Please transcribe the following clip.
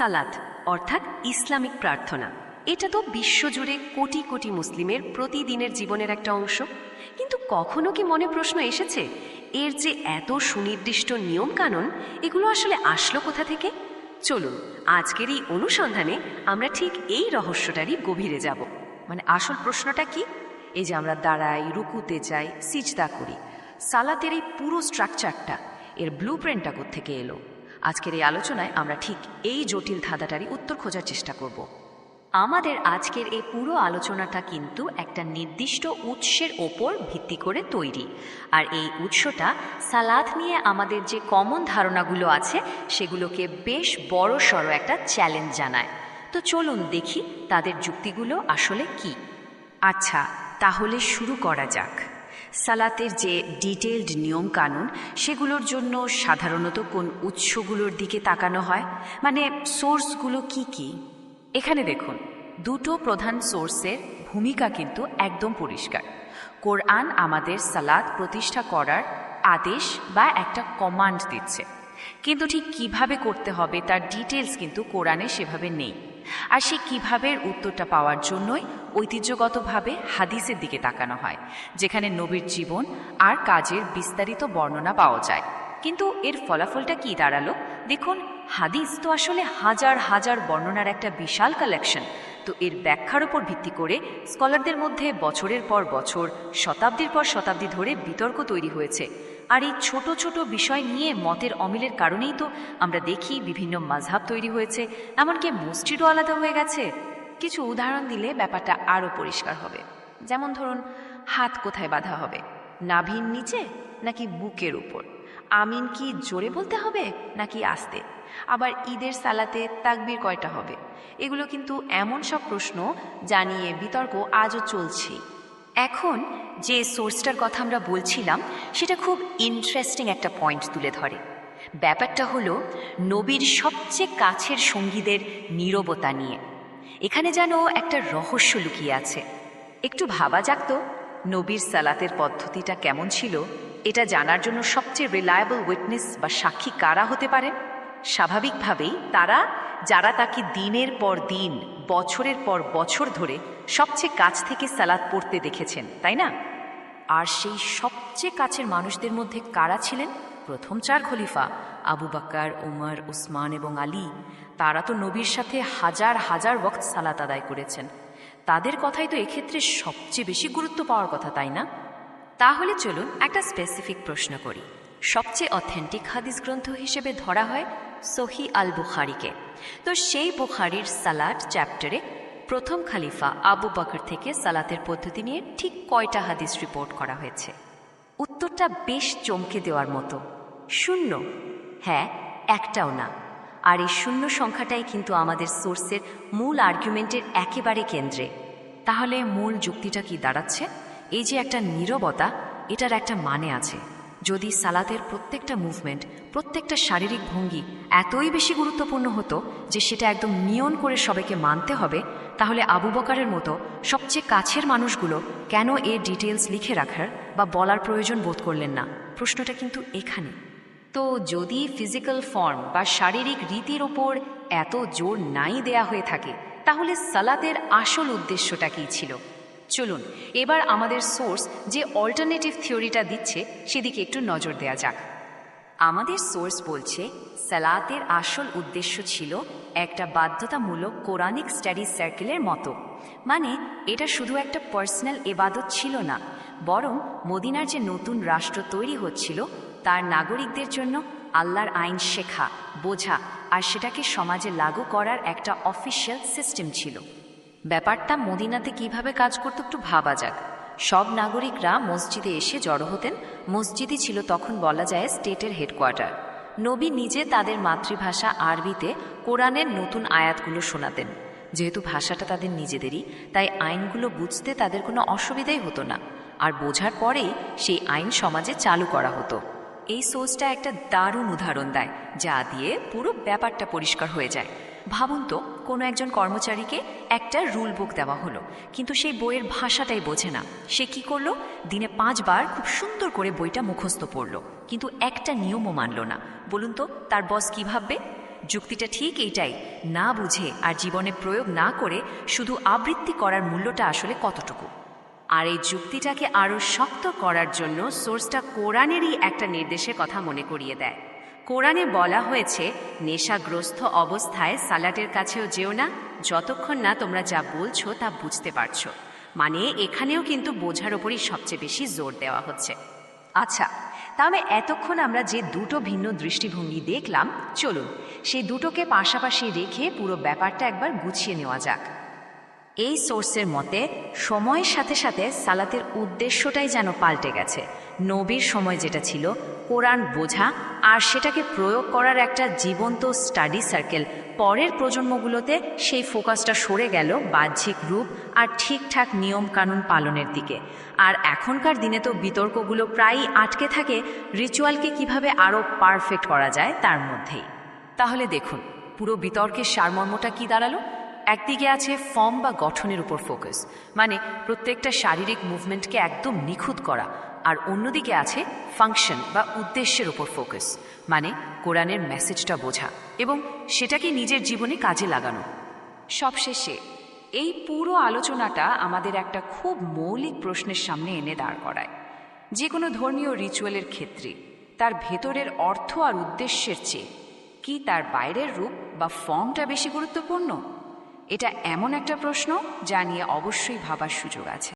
সালাত, অর্থাৎ ইসলামিক প্রার্থনা। এটা তো বিশ্বজুড়ে কোটি কোটি মুসলিমের প্রতিদিনের জীবনের একটা অংশ। কিন্তু কখনো কি মনে প্রশ্ন এসেছে, এর যে এত সুনির্দিষ্ট নিয়ম কানুন এগুলো আসলে আসলো কোথা থেকে? চলুন, আজকের এই অনুসন্ধানে আমরা ঠিক এই রহস্যটারই গভীরে যাব। মানে আসল প্রশ্নটা কি? এই যে আমরা দাঁড়াই, রুকুতে যাই, সিজদা করি। সালাতের এই পুরো স্ট্রাকচারটা এর ব্লু প্রিন্টটা থেকে এলো? আজকের এই আলোচনায় আমরা ঠিক এই জটিল ধাঁধাটারই উত্তর খোঁজার চেষ্টা করব। আমাদের আজকের এই পুরো আলোচনাটা কিন্তু একটা নির্দিষ্ট উৎসের ওপর ভিত্তি করে তৈরি। আর এই উৎসটা সালাদ নিয়ে আমাদের যে কমন ধারণাগুলো আছে, সেগুলোকে বেশ বড় সড়ো একটা চ্যালেঞ্জ জানায়। তো চলুন দেখি তাদের যুক্তিগুলো আসলে কি। আচ্ছা তাহলে শুরু করা যাক। সালাতের যে ডিটেলড নিয়ম কানুন সেগুলোর জন্য সাধারণত কোন উৎসগুলোর দিকে তাকানো হয়? মানে সোর্সগুলো কি কি? এখানে দেখুন, দুটো প্রধান সোর্সের ভূমিকা কিন্তু একদম পরিষ্কার। কোরআন আমাদের সালাদ প্রতিষ্ঠা করার আদেশ বা একটা কমান্ড দিচ্ছে। কিন্তু ঠিক কীভাবে করতে হবে তার ডিটেলস কিন্তু কোরআনে সেভাবে নেই। আর সেই কীভাবে উত্তরটা পাওয়ার জন্যই ঐতিহ্যগতভাবে হাদিসের দিকে তাকানো হয়, যেখানে নবীর জীবন আর কাজের বিস্তারিত বর্ণনা পাওয়া যায়। কিন্তু এর ফলাফলটা কি দাঁড়াল? দেখুন, হাদিস তো আসলে হাজার হাজার বর্ণনার একটা বিশাল কালেকশন তো এর ব্যাখ্যার উপর ভিত্তি করে স্কলারদের মধ্যে বছরের পর বছর, শতাব্দীর পর শতাব্দী ধরে বিতর্ক তৈরি হয়েছে। আর এই ছোট ছোট বিষয় নিয়ে মতের অমিলের কারণেই তো আমরা দেখি বিভিন্ন মাঝহাব তৈরি হয়েছে। এমনকি মসজিদও আলাদা হয়ে গেছে। কিছু উদাহরণ দিলে ব্যাপারটা আরও পরিষ্কার হবে। যেমন ধরুন, হাত কোথায় বাঁধা হবে? নাভির নিচে নাকি বুকের উপর? আমিন কি জোরে বলতে হবে নাকি আস্তে? আবার ঈদের সালাতে তাকবির কয়টা হবে? এগুলো কিন্তু এমন সব প্রশ্ন জানিয়ে বিতর্ক আজও চলছেই এখন যে সোর্সটার কথা আমরা বলছিলাম, সেটা খুব ইন্টারেস্টিং একটা পয়েন্ট তুলে ধরে। ব্যাপারটা হলো, নবীর সবচেয়ে কাছের সঙ্গীদের নীরবতা নিয়ে। এখানে যেন একটা রহস্য লুকিয়ে আছে। একটু ভাবা যাক তো, নবীর সালাতের পদ্ধতিটা কেমন ছিল? এটা জানার জন্য সবচেয়ে রিলায়েবল উইটনেস বা সাক্ষী কারা হতে পারেন স্বাভাবিকভাবেই তারা, যারা তাকে দিনের পর দিন, বছরের পর বছর ধরে সবচেয়ে কাছ থেকে সালাদ পড়তে দেখেছেন, তাই না? আর সেই সবচেয়ে কাছের মানুষদের মধ্যে কারা ছিলেন? প্রথম চার খলিফা, আবু বাক্কার উমর, উসমান এবং আলী। তারা তো নবীর সাথে হাজার হাজার বক্ত সালাত আদায় করেছেন। তাদের কথাই তো এক্ষেত্রে সবচেয়ে বেশি গুরুত্ব পাওয়ার কথা, তাই না? তাহলে চলুন একটা স্পেসিফিক প্রশ্ন করি। সবচেয়ে অথেন্টিক হাদিস গ্রন্থ হিসেবে ধরা হয় সহি আল বুখারিকে তো সেই বুখারির সালাট চ্যাপ্টারে প্রথম খালিফা আবু বকর থেকে সালাতের পদ্ধতি নিয়ে ঠিক কয়টা হাদিস রিপোর্ট করা হয়েছে? উত্তরটা বেশ চমকে দেওয়ার মতো। শূন্য। হ্যাঁ একটাও না। আর এই শূন্য সংখ্যাটাই কিন্তু আমাদের সোর্সের মূল আর্গুমেন্টের একেবারে কেন্দ্রে। তাহলে মূল যুক্তিটা কি দাঁড়াচ্ছে? এই যে একটা নীরবতা, এটার একটা মানে আছে। যদি সালাতের প্রত্যেকটা মুভমেন্ট প্রত্যেকটা শারীরিক ভঙ্গি এতই বেশি গুরুত্বপূর্ণ হতো যে সেটা একদম নিয়ন করে সবাইকে মানতে হবে, তাহলে আবু বকারের মতো সবচেয়ে কাছের মানুষগুলো কেন এর ডিটেলস লিখে রাখার বা বলার প্রয়োজন বোধ করলেন না? প্রশ্নটা কিন্তু এখানে। তো যদি ফিজিক্যাল ফর্ম বা শারীরিক রীতির ওপর এত জোর নাই দেয়া হয়ে থাকে, তাহলে সালাতের আসল উদ্দেশ্যটা কী ছিল? চলুন, এবার আমাদের সোর্স যে অল্টারনেটিভ থিওরিটা দিচ্ছে, সেদিকে একটু নজর দেয়া যাক। আমাদের সোর্স বলছে, সালাতের আসল উদ্দেশ্য ছিল একটা বাধ্যতামূলক কোরআনিক স্টাডি সার্কেলের মতো। মানে এটা শুধু একটা পার্সোনাল এবাদত ছিল না, বরং মদিনার যে নতুন রাষ্ট্র তৈরি হচ্ছিল, তার নাগরিকদের জন্য আল্লাহর আইন শেখা, বোঝা, আর সেটাকে সমাজে লাগু করার একটা অফিসিয়াল সিস্টেম ছিল। ব্যাপারটা মদিনাতে কীভাবে কাজ করতো একটু ভাবা যাক। সব নাগরিকরা মসজিদে এসে জড়ো হতেন। মসজিদই ছিল তখন বলা যায় স্টেটের হেডকোয়ার্টার। নবী নিজে তাদের মাতৃভাষা আরবিতে কোরআনের নতুন আয়াতগুলো শোনাতেন। যেহেতু ভাষাটা তাদের নিজেদেরই, তাই আইনগুলো বুঝতে তাদের কোনো অসুবিধাই হতো না। আর বোঝার পরেই সেই আইন সমাজে চালু করা হতো। এই সোর্সটা একটা দারুণ উদাহরণ দেয়, যা দিয়ে পুরো ব্যাপারটা পরিষ্কার হয়ে যায়। ভাবুন তো, কোনো একজন কর্মচারীকে একটা রুল বুক দেওয়া হলো, কিন্তু সেই বইয়ের ভাষাটাই বোঝে না। সে কি করল? দিনে পাঁচবার খুব সুন্দর করে বইটা মুখস্থ পড়ল, কিন্তু একটা নিয়মও মানল না। বলুন তো, তার বস কী ভাববে? যুক্তিটা ঠিক এইটাই, না বুঝে আর জীবনে প্রয়োগ না করে শুধু আবৃত্তি করার মূল্যটা আসলে কতটুকু? আর এই যুক্তিটাকে আরও শক্ত করার জন্য সোর্সটা কোরআনেরই একটা নির্দেশের কথা মনে করিয়ে দেয়। কোরআনে বলা হয়েছে, নেশাগ্রস্ত অবস্থায় সালাটের কাছেও যেও না, যতক্ষণ না তোমরা যা বলছো তা বুঝতে পারছ। মানে এখানেও কিন্তু বোঝার ওপরই সবচেয়ে বেশি জোর দেওয়া হচ্ছে। আচ্ছা তাহলে এতক্ষণ আমরা যে দুটো ভিন্ন দৃষ্টিভঙ্গি দেখলাম, চলুন, সেই দুটোকে পাশাপাশি রেখে পুরো ব্যাপারটা একবার গুছিয়ে নেওয়া যাক। এই সোর্সের মতে, সময়ের সাথে সাথে সালাতের উদ্দেশ্যটাই যেন পাল্টে গেছে। নবীর সময় যেটা ছিল, কোরআন বোঝা আর সেটাকে প্রয়োগ করার একটা জীবন্ত স্টাডি সার্কেল পরের প্রজন্মগুলোতে সেই ফোকাসটা সরে গেল বাহ্যিক রূপ আর ঠিকঠাক নিয়ম কানুন পালনের দিকে। আর এখনকার দিনে তো বিতর্কগুলো প্রায়ই আটকে থাকে রিচুয়ালকে কীভাবে আরও পারফেক্ট করা যায় তার মধ্যেই। তাহলে দেখুন, পুরো বিতর্কের সারমর্মটা কি দাঁড়াল? একদিকে আছে ফর্ম বা গঠনের উপর ফোকাস মানে প্রত্যেকটা শারীরিক মুভমেন্টকে একদম নিখুঁত করা, আর অন্যদিকে আছে ফাংশন বা উদ্দেশ্যের উপর ফোকাস মানে কোরআনের মেসেজটা বোঝা এবং সেটাকে নিজের জীবনে কাজে লাগানো। সবশেষে, এই পুরো আলোচনাটা আমাদের একটা খুব মৌলিক প্রশ্নের সামনে এনে দাঁড় করায়। যে কোনো ধর্মীয় রিচুয়ালের ক্ষেত্রে তার ভেতরের অর্থ আর উদ্দেশ্যের চেয়ে কি তার বাইরের রূপ বা ফর্মটা বেশি গুরুত্বপূর্ণ? এটা এমন একটা প্রশ্ন যা নিয়ে অবশ্যই ভাবার সুযোগ আছে।